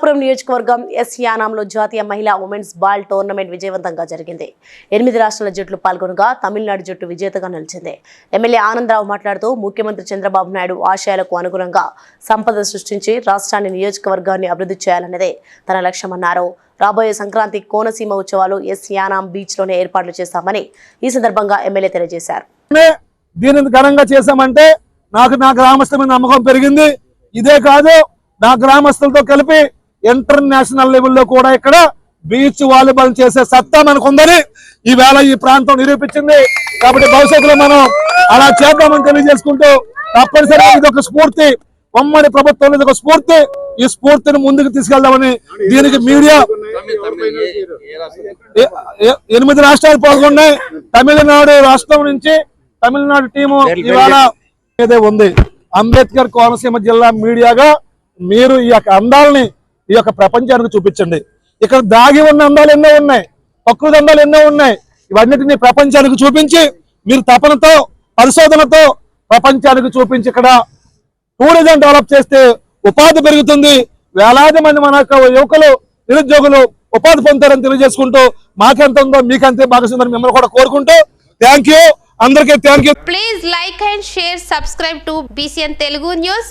పిఠాపురం నియోజకవర్గం ఎస్ యానాంలో జాతీయ మహిళా ఉమెన్స్ బాల్ టోర్నమెంట్ విజయవంతంగా జరిగింది. ఎనిమిది రాష్ట్రాల జట్లు పాల్గొనగా తమిళనాడు జట్టు విజేతగా నిలిచింది. ఎమ్మెల్యే ఆనందరావు మాట్లాడుతూ ముఖ్యమంత్రి చంద్రబాబు నాయుడు ఆశయాలకు అనుగుణంగా సంపద సృష్టించి రాష్ట్రాన్ని నియోజకవర్గాన్ని అభివృద్ధి చేయాలన్నదే తన లక్ష్యమన్నారు. రాబోయే సంక్రాంతి కోనసీమ ఉత్సవాలు ఎస్ యానాం బీచ్లోనే ఏర్పాట్లు చేస్తామని ఈ సందర్భంగా ఎమ్మెల్యే తెలియజేశారు. దీనిని ఘనంగా చేశామంటే నాకు నా గ్రామస్తుల మీద నమ్మకం పెరిగింది. ఇదే కాదు నా గ్రామస్తులతో కలిపి ఇంటర్నేషనల్ లెవెల్లో కూడా ఇక్కడ బీచ్ వాలీబాల్ చేసే సత్తా మనకు ఉందని ఈవేళ ఈ ప్రాంతం నిరూపించింది. కాబట్టి భవిష్యత్తులో మనం అలా చేద్దామని తెలియజేసుకుంటూ తప్పనిసరిగా ఇది ఒక స్ఫూర్తి. ఉమ్మడి ప్రభుత్వం ఇది ఒక స్ఫూర్తి. ఈ స్ఫూర్తిని ముందుకు తీసుకెళ్దామని దీనికి మీడియా ఎనిమిది రాష్ట్రాలు పాల్గొన్నాయి. తమిళనాడు రాష్ట్రం నుంచి తమిళనాడు టీము ఇవాళ ఏదే ఉంది. అంబేద్కర్ కోనసీమ జిల్లా మీడియాగా మీరు ఈ యొక్క అందాలని ఈ యొక్క ప్రపంచానికి చూపించండి. ఇక్కడ దాగి ఉన్న అందాలు ఎన్నో ఉన్నాయి. ప్రకృతి అందాలు ఎన్నో ఉన్నాయి. ఇవన్నిటిని ప్రపంచానికి చూపించి మీరు తపనతో పరిశోధనతో ప్రపంచానికి చూపించి ఇక్కడ టూరిజం డెవలప్ చేస్తే ఉపాధి పెరుగుతుంది. వేలాది మంది మన యువకులు నిరుద్యోగులు ఉపాధి పొందుతారని తెలియజేసుకుంటూ మాకెంత ఉందో మీకంతే భాగస్వామ్యం మిమ్మల్ని కూడా కోరుకుంటూ థ్యాంక్ యూ అందరికీ thank you please like and share subscribe to BCN Telugu news